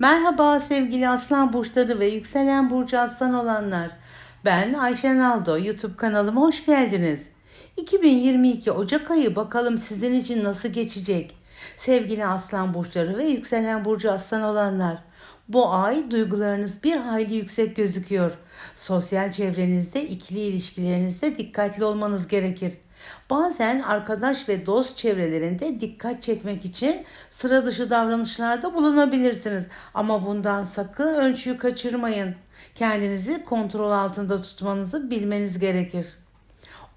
Merhaba sevgili aslan burçları ve yükselen burcu aslan olanlar. Ben Ayşen Aldo. YouTube kanalıma hoş geldiniz. 2022 Ocak ayı bakalım sizin için nasıl geçecek? Sevgili aslan burçları ve yükselen burcu aslan olanlar. Bu ay duygularınız bir hayli yüksek gözüküyor. Sosyal çevrenizde, ikili ilişkilerinizde dikkatli olmanız gerekir. Bazen arkadaş ve dost çevrelerinde dikkat çekmek için sıra dışı davranışlarda bulunabilirsiniz. Ama bundan sakın ölçüyü kaçırmayın. Kendinizi kontrol altında tutmanızı bilmeniz gerekir.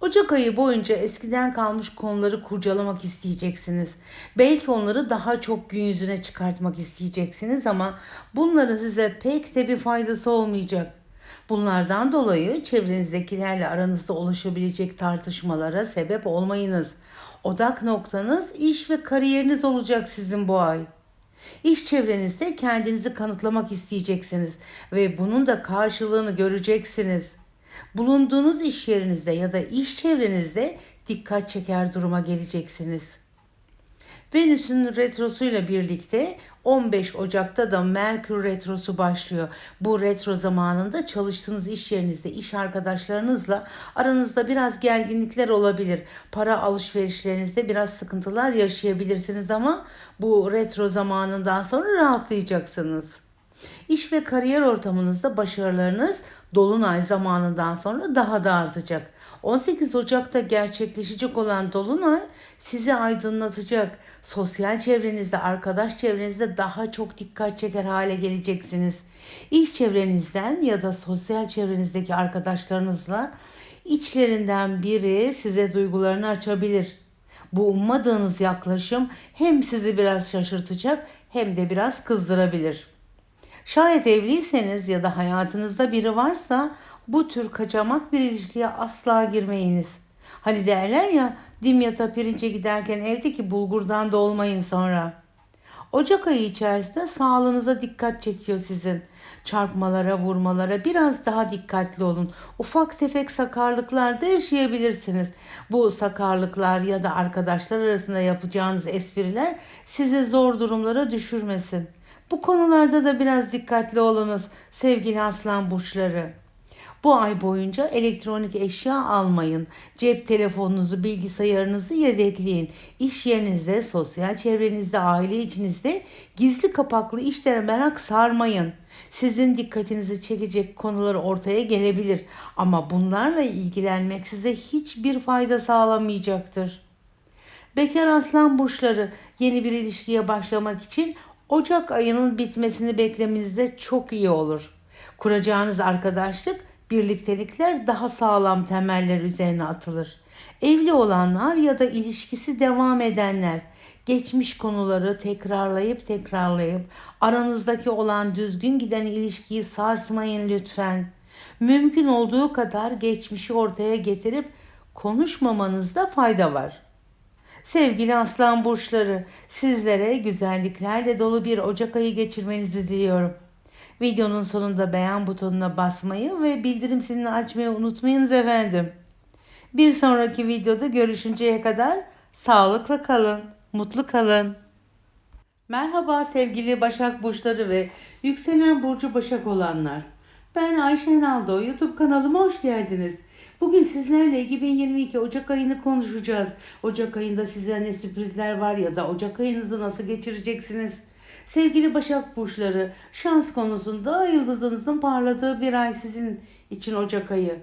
Ocak ayı boyunca eskiden kalmış konuları kurcalamak isteyeceksiniz. Belki onları daha çok gün yüzüne çıkartmak isteyeceksiniz ama bunların size pek de bir faydası olmayacak. Bunlardan dolayı çevrenizdekilerle aranızda oluşabilecek tartışmalara sebep olmayınız. Odak noktanız iş ve kariyeriniz olacak sizin bu ay. İş çevrenizde kendinizi kanıtlamak isteyeceksiniz ve bunun da karşılığını göreceksiniz. Bulunduğunuz iş yerinizde ya da iş çevrenizde dikkat çeker duruma geleceksiniz. Venüs'ün retrosuyla birlikte 15 Ocak'ta da Merkür retrosu başlıyor. Bu retro zamanında çalıştığınız iş yerinizde iş arkadaşlarınızla aranızda biraz gerginlikler olabilir. Para alışverişlerinizde biraz sıkıntılar yaşayabilirsiniz ama bu retro zamanından sonra rahatlayacaksınız. İş ve kariyer ortamınızda başarılarınız dolunay zamanından sonra daha da artacak. 18 Ocak'ta gerçekleşecek olan dolunay sizi aydınlatacak. Sosyal çevrenizde, arkadaş çevrenizde daha çok dikkat çeker hale geleceksiniz. İş çevrenizden ya da sosyal çevrenizdeki arkadaşlarınızla içlerinden biri size duygularını açabilir. Bu ummadığınız yaklaşım hem sizi biraz şaşırtacak hem de biraz kızdırabilir. Şayet evliyseniz ya da hayatınızda biri varsa bu tür kaçamak bir ilişkiye asla girmeyiniz. Hani derler ya dimyata pirince giderken evdeki bulgurdan da olmayın sonra. Ocak ayı içerisinde sağlığınıza dikkat çekiyor sizin. Çarpmalara, vurmalara biraz daha dikkatli olun. Ufak tefek sakarlıklarda yaşayabilirsiniz. Bu sakarlıklar ya da arkadaşlar arasında yapacağınız espriler sizi zor durumlara düşürmesin. Bu konularda da biraz dikkatli olunuz sevgili aslan burçları. Bu ay boyunca elektronik eşya almayın. Cep telefonunuzu, bilgisayarınızı yedekleyin. İş yerinizde, sosyal çevrenizde, aile içinizde gizli kapaklı işlere merak sarmayın. Sizin dikkatinizi çekecek konular ortaya gelebilir ama bunlarla ilgilenmek size hiçbir fayda sağlamayacaktır. Bekar aslan burçları yeni bir ilişkiye başlamak için Ocak ayının bitmesini beklemenizde çok iyi olur. Kuracağınız arkadaşlık, birliktelikler daha sağlam temeller üzerine atılır. Evli olanlar ya da ilişkisi devam edenler geçmiş konuları tekrarlayıp tekrarlayıp aranızdaki olan düzgün giden ilişkiyi sarsmayın lütfen. Mümkün olduğu kadar geçmişi ortaya getirip konuşmamanızda fayda var. Sevgili aslan burçları, sizlere güzelliklerle dolu bir Ocak ayı geçirmenizi diliyorum. Videonun sonunda beğen butonuna basmayı ve bildirim zilini açmayı unutmayınız efendim. Bir sonraki videoda görüşünceye kadar sağlıkla kalın, mutlu kalın. Merhaba sevgili Başak Burçları ve yükselen Burcu Başak olanlar. Ben Ayşen Aldo, YouTube kanalıma hoş geldiniz. Bugün sizlerle 2022 Ocak ayını konuşacağız. Ocak ayında size ne sürprizler var ya da Ocak ayınızı nasıl geçireceksiniz? Sevgili Başak Burçları, şans konusunda yıldızınızın parladığı bir ay sizin için Ocak ayı.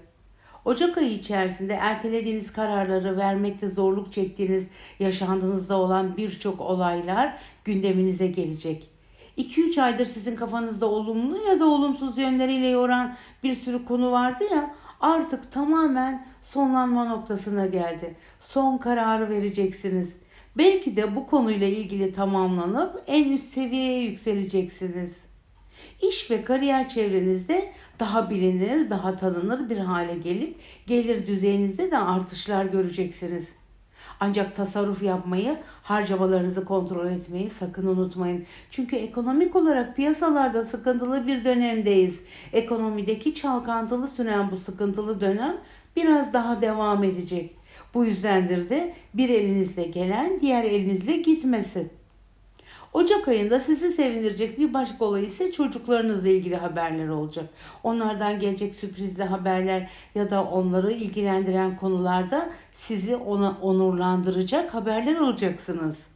Ocak ayı içerisinde ertelediğiniz kararları vermekte zorluk çektiğiniz, yaşandığınızda olan birçok olaylar gündeminize gelecek. 2-3 aydır sizin kafanızda olumlu ya da olumsuz yönleriyle yoran bir sürü konu vardı ya artık tamamen sonlanma noktasına geldi. Son kararı vereceksiniz. Belki de bu konuyla ilgili tamamlanıp en üst seviyeye yükseleceksiniz. İş ve kariyer çevrenizde daha bilinir, daha tanınır bir hale gelip gelir düzeyinizde de artışlar göreceksiniz. Ancak tasarruf yapmayı, harcamalarınızı kontrol etmeyi sakın unutmayın. Çünkü ekonomik olarak piyasalarda sıkıntılı bir dönemdeyiz. Ekonomideki çalkantılı süren bu sıkıntılı dönem biraz daha devam edecek. Bu yüzdendir de bir elinizle gelen diğer elinizle gitmesin. Ocak ayında sizi sevindirecek bir başka olay ise çocuklarınızla ilgili haberler olacak. Onlardan gelecek sürprizli haberler ya da onları ilgilendiren konularda sizi ona onurlandıracak haberler alacaksınız.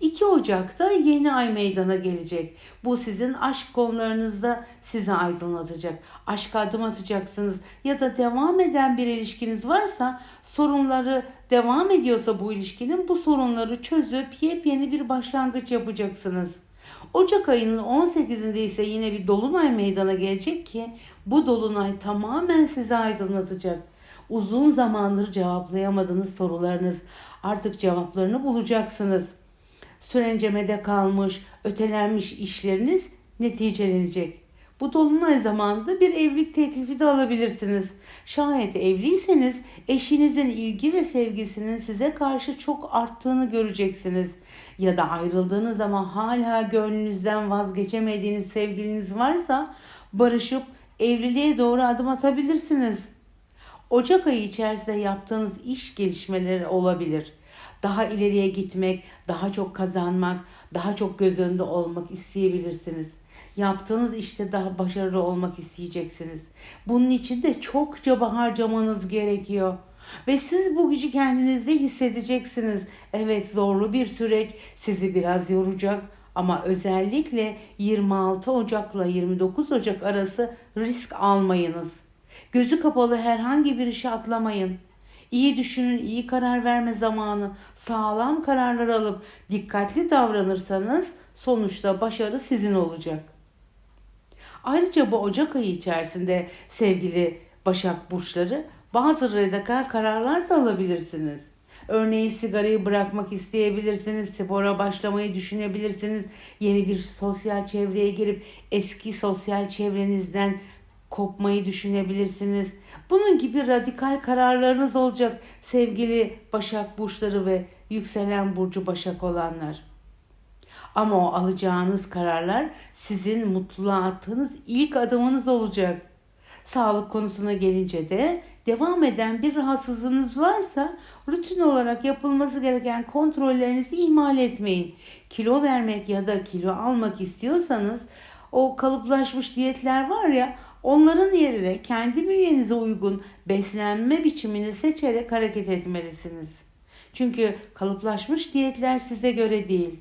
2 Ocak'ta yeni ay meydana gelecek. Bu sizin aşk konularınızda sizi aydınlatacak. Aşka adım atacaksınız ya da devam eden bir ilişkiniz varsa sorunları devam ediyorsa bu ilişkinin bu sorunları çözüp yepyeni bir başlangıç yapacaksınız. Ocak ayının 18'inde ise yine bir dolunay meydana gelecek ki bu dolunay tamamen sizi aydınlatacak. Uzun zamandır cevaplayamadığınız sorularınız artık cevaplarını bulacaksınız sürencemede kalmış, ötelenmiş işleriniz neticelenecek. Bu dolunay zamanında bir evlilik teklifi de alabilirsiniz. Şayet evliyseniz eşinizin ilgi ve sevgisinin size karşı çok arttığını göreceksiniz. Ya da ayrıldığınız zaman hala gönlünüzden vazgeçemediğiniz sevgiliniz varsa barışıp evliliğe doğru adım atabilirsiniz. Ocak ayı içerisinde yaptığınız iş gelişmeleri olabilir. Daha ileriye gitmek, daha çok kazanmak, daha çok göz önünde olmak isteyebilirsiniz. Yaptığınız işte daha başarılı olmak isteyeceksiniz. Bunun için de çok çaba harcamanız gerekiyor. Ve siz bu gücü kendinizde hissedeceksiniz. Evet zorlu bir süreç sizi biraz yoracak ama özellikle 26 Ocak'la 29 Ocak arası risk almayınız. Gözü kapalı herhangi bir işe atlamayın. İyi düşünün, iyi karar verme zamanı, sağlam kararlar alıp dikkatli davranırsanız sonuçta başarı sizin olacak. Ayrıca bu Ocak ayı içerisinde sevgili Başak Burçları bazı radikal kararlar da alabilirsiniz. Örneğin sigarayı bırakmak isteyebilirsiniz, spora başlamayı düşünebilirsiniz, yeni bir sosyal çevreye girip eski sosyal çevrenizden kopmayı düşünebilirsiniz. Bunun gibi radikal kararlarınız olacak sevgili Başak Burçları ve yükselen burcu Başak olanlar. Ama o alacağınız kararlar sizin mutluluğa attığınız ilk adımınız olacak. Sağlık konusuna gelince de devam eden bir rahatsızlığınız varsa rutin olarak yapılması gereken kontrollerinizi ihmal etmeyin. Kilo vermek ya da kilo almak istiyorsanız o kalıplaşmış diyetler var ya onların yerine kendi bünyenize uygun beslenme biçimini seçerek hareket etmelisiniz. Çünkü kalıplaşmış diyetler size göre değil.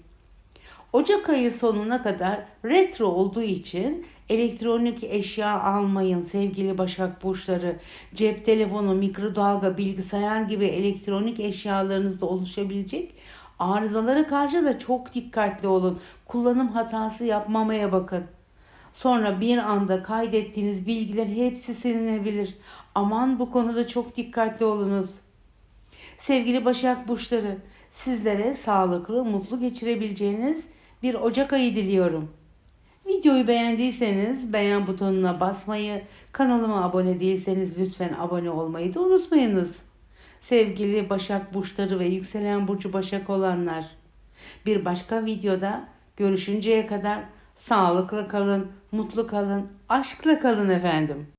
Ocak ayı sonuna kadar retro olduğu için elektronik eşya almayın sevgili Başak Burçları. Cep telefonu, mikrodalga, bilgisayar gibi elektronik eşyalarınızda oluşabilecek arızalara karşı da çok dikkatli olun. Kullanım hatası yapmamaya bakın. Sonra bir anda kaydettiğiniz bilgiler hepsi silinebilir. Aman bu konuda çok dikkatli olunuz. Sevgili Başak Burçları, sizlere sağlıklı, mutlu geçirebileceğiniz bir Ocak ayı diliyorum. Videoyu beğendiyseniz beğen butonuna basmayı, kanalıma abone değilseniz lütfen abone olmayı da unutmayınız. Sevgili Başak Burçları ve yükselen burcu Başak olanlar, bir başka videoda görüşünceye kadar sağlıklı kalın, mutlu kalın, aşkla kalın efendim.